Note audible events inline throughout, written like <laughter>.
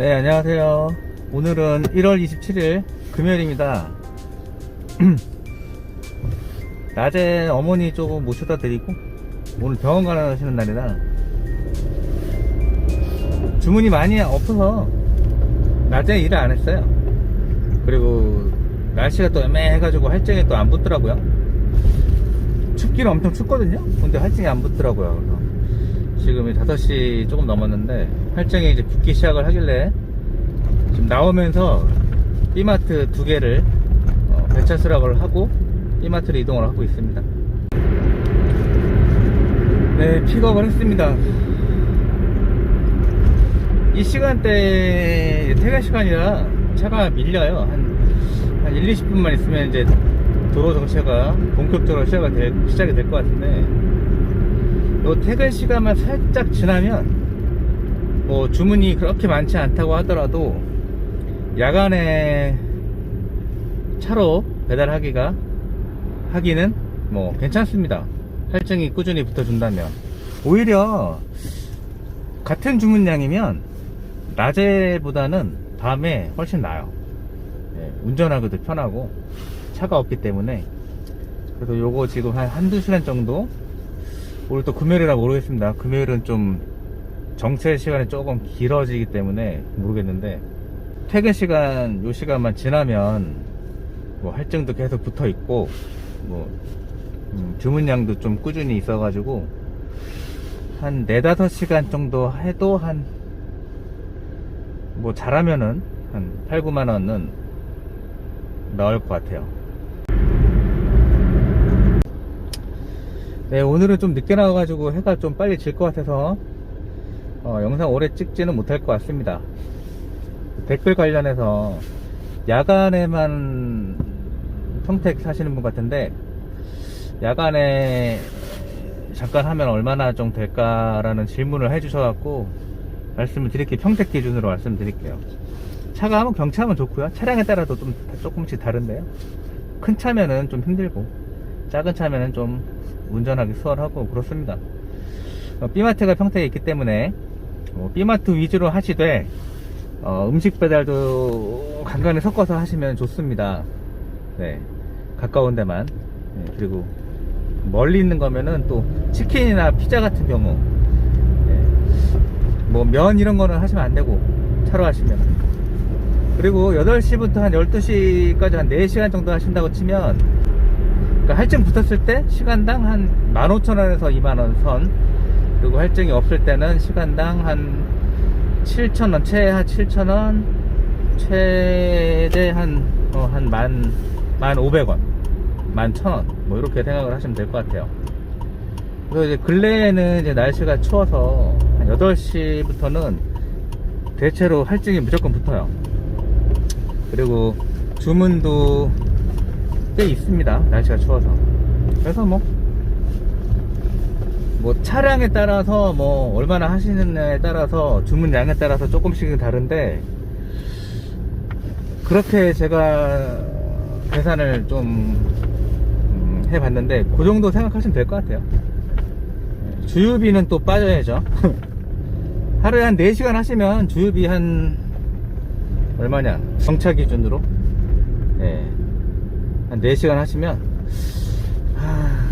네, 안녕하세요. 오늘은 1월 27일 금요일입니다. <clears throat> 낮에 어머니 조금 모셔다 드리고, 오늘 병원 가시는 날이라, 주문이 많이 없어서, 낮에 일을 안 했어요. 그리고, 날씨가 또 애매해가지고 할증이 또 안 붙더라고요. 춥기는 엄청 춥거든요? 근데 할증이 안 붙더라고요. 그래서 지금이 5시 조금 넘었는데 할증이 이제 붙기 시작을 하길래 지금 나오면서 B마트 두 개를 어, 배차 수락을 하고 B마트로 이동을 하고 있습니다. 네, 픽업을 했습니다. 이 시간대 퇴근 시간이라 차가 밀려요. 한, 한 1, 20분만 있으면 이제 도로 정체가 본격적으로 시작이 될 것 같은데 요 퇴근 시간만 살짝 지나면 뭐 주문이 그렇게 많지 않다고 하더라도 야간에 차로 배달하기가 하기는 뭐 괜찮습니다. 할증이 꾸준히 붙어준다면 오히려 같은 주문량이면 낮에보다는 밤에 훨씬 나아요. 예, 운전하기도 편하고 차가 없기 때문에 그래서 요거 지금 한 한두 시간 정도 오늘 또 금요일이라 모르겠습니다. 금요일은 좀 정체 시간이 조금 길어지기 때문에 모르겠는데 퇴근 시간 요 시간만 지나면 뭐 할증도 계속 붙어 있고 뭐 음, 주문량도 좀 꾸준히 있어가지고 한 네다섯 시간 정도 해도 한 뭐 잘하면은 한 8, 9만 원은 나올 것 같아요. 네, 오늘은 좀 늦게 나와가지고 해가 좀 빨리 질 것 같아서 어, 영상 오래 찍지는 못할 것 같습니다. 댓글 관련해서 야간에만 평택 사시는 분 같은데 야간에 잠깐 하면 얼마나 좀 될까라는 질문을 해주셔갖고 말씀을 드릴게요. 평택 기준으로 말씀드릴게요. 차가 하면 경차하면 좋고요. 차량에 따라도 좀 조금씩 다른데요. 큰 차면은 좀 힘들고 작은 차면은 좀 운전하기 수월하고 그렇습니다. 어, B마트가 평택에 있기 때문에 어, B마트 위주로 하시되 어, 음식 배달도 간간히 섞어서 하시면 좋습니다. 네, 가까운 데만 네, 그리고 멀리 있는 거면은 또 치킨이나 피자 같은 경우 네, 뭐면 이런 거는 하시면 안 되고 차로 하시면 그리고 8시부터 한 12시까지 한 4시간 정도 하신다고 치면 그러니까 할증 붙었을 때 시간당 한 15,000원에서 2만원 선. 그리고 할증이 없을 때는 시간당 한 7,000원 최하 7,000원 최대 한, 어, 한 만, 만 500원 만 1,000원. 뭐 이렇게 생각을 하시면 될 것 같아요. 그래서 이제 근래에는 이제 날씨가 추워서 한 8시부터는 대체로 할증이 무조건 붙어요. 그리고 주문도 꽤 있습니다. 날씨가 추워서. 그래서 뭐, 뭐 차량에 따라서 뭐 얼마나 하시느냐에 따라서 주문량에 따라서 조금씩은 다른데 그렇게 제가 계산을 좀 음, 해봤는데 그 정도 생각하시면 될 것 같아요. 주유비는 또 빠져야죠. <laughs> 하루에 한 4시간 하시면 주유비 한 얼마냐 정차 기준으로 예. 한 4시간 하시면 하,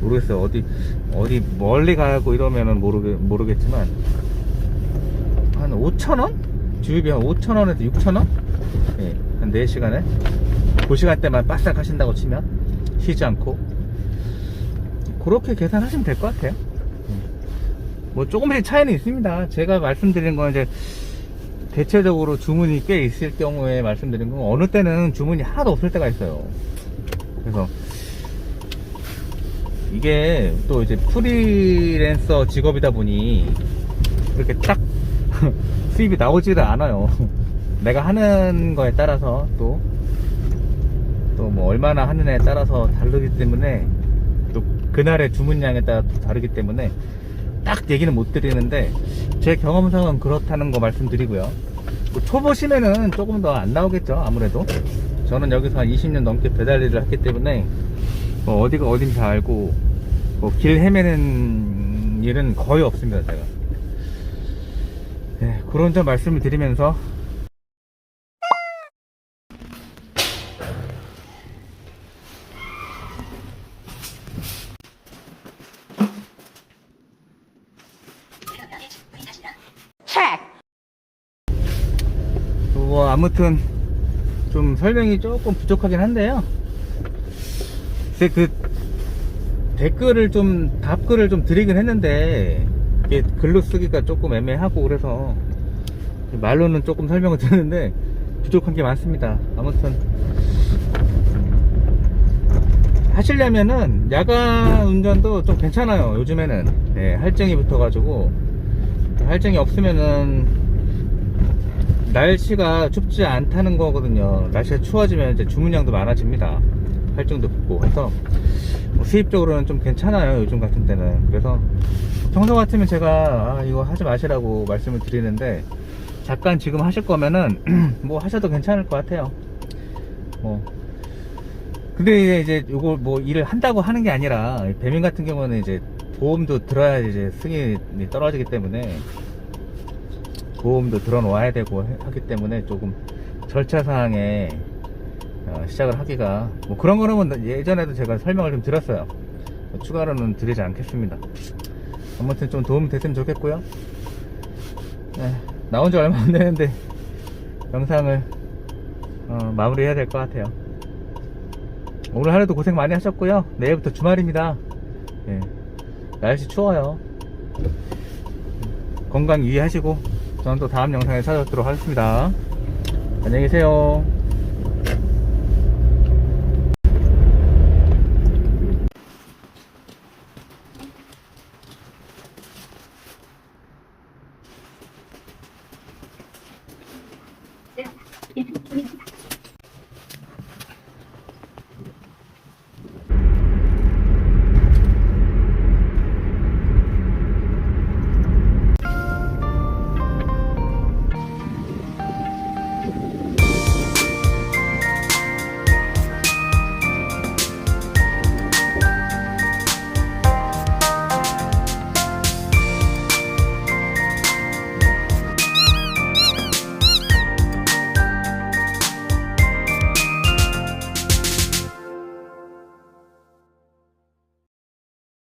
모르겠어요. 어디 어디 멀리 가고 이러면은 모르겠, 모르겠지만 한 5천원? 주유비 한 5천원에서 6천원? 예, 한 4시간에. 그 시간대만 바싹 하신다고 치면 쉬지 않고. 그렇게 계산하시면 될 것 같아요. 뭐 조금씩 차이는 있습니다. 제가 말씀드린 건 이제 대체적으로 주문이 꽤 있을 경우에 말씀드린 건 어느 때는 주문이 하나도 없을 때가 있어요. 그래서 이게 또 이제 프리랜서 직업이다 보니 그렇게 딱 <laughs> 수입이 나오지를 않아요. <laughs> 내가 하는 거에 따라서 또 또 뭐 얼마나 하느냐에 따라서 다르기 때문에 또 그날의 주문량에 따라 또 다르기 때문에 딱 얘기는 못 드리는데 제 경험상은 그렇다는 거 말씀드리고요. 뭐 초보시면은 조금 더 안 나오겠죠 아무래도 저는 여기서 한 20년 넘게 배달 일을 했기 때문에 뭐 어디가 어딘지 다 알고 뭐 길 헤매는 일은 거의 없습니다 제가 네, 그런 점 말씀을 드리면서 뭐 아무튼 좀 설명이 조금 부족하긴 한데요. 글쎄 그 댓글을 좀 답글을 좀 드리긴 했는데 이게 글로 쓰기가 조금 애매하고 그래서 말로는 조금 설명을 드렸는데 부족한 게 많습니다. 아무튼 하시려면은 야간 운전도 좀 괜찮아요. 요즘에는 네, 할증이 붙어가지고 할증이 없으면은 날씨가 춥지 않다는 거거든요. 날씨가 추워지면 이제 주문량도 많아집니다. 할증도 붙고 해서 뭐 수입적으로는 좀 괜찮아요. 요즘 같은 때는. 그래서 평소 같으면 제가 아, 이거 하지 마시라고 말씀을 드리는데 잠깐 지금 하실 거면은 <clears throat> 뭐 하셔도 괜찮을 것 같아요. 뭐 근데 이제 요거 뭐 일을 한다고 하는 게 아니라 배민 같은 경우는 이제 보험도 들어야 이제 승인이 떨어지기 때문에 보험도 들어 놓아야 되고 해- 하기 때문에 조금 절차사항에 어, 시작을 하기가 뭐 그런 거는 뭐 예전에도 제가 설명을 좀 드렸어요. 뭐 추가로는 드리지 않겠습니다. 아무튼 좀 도움 됐으면 좋겠고요. 네, 나온 지 얼마 안 되는데 영상을 어, 마무리해야 될 것 같아요. 오늘 하루도 고생 많이 하셨고요. 내일부터 주말입니다. 예, 날씨 추워요. 건강 유의하시고 저는 또 다음 영상에 찾아뵙도록 하겠습니다. 안녕히 계세요.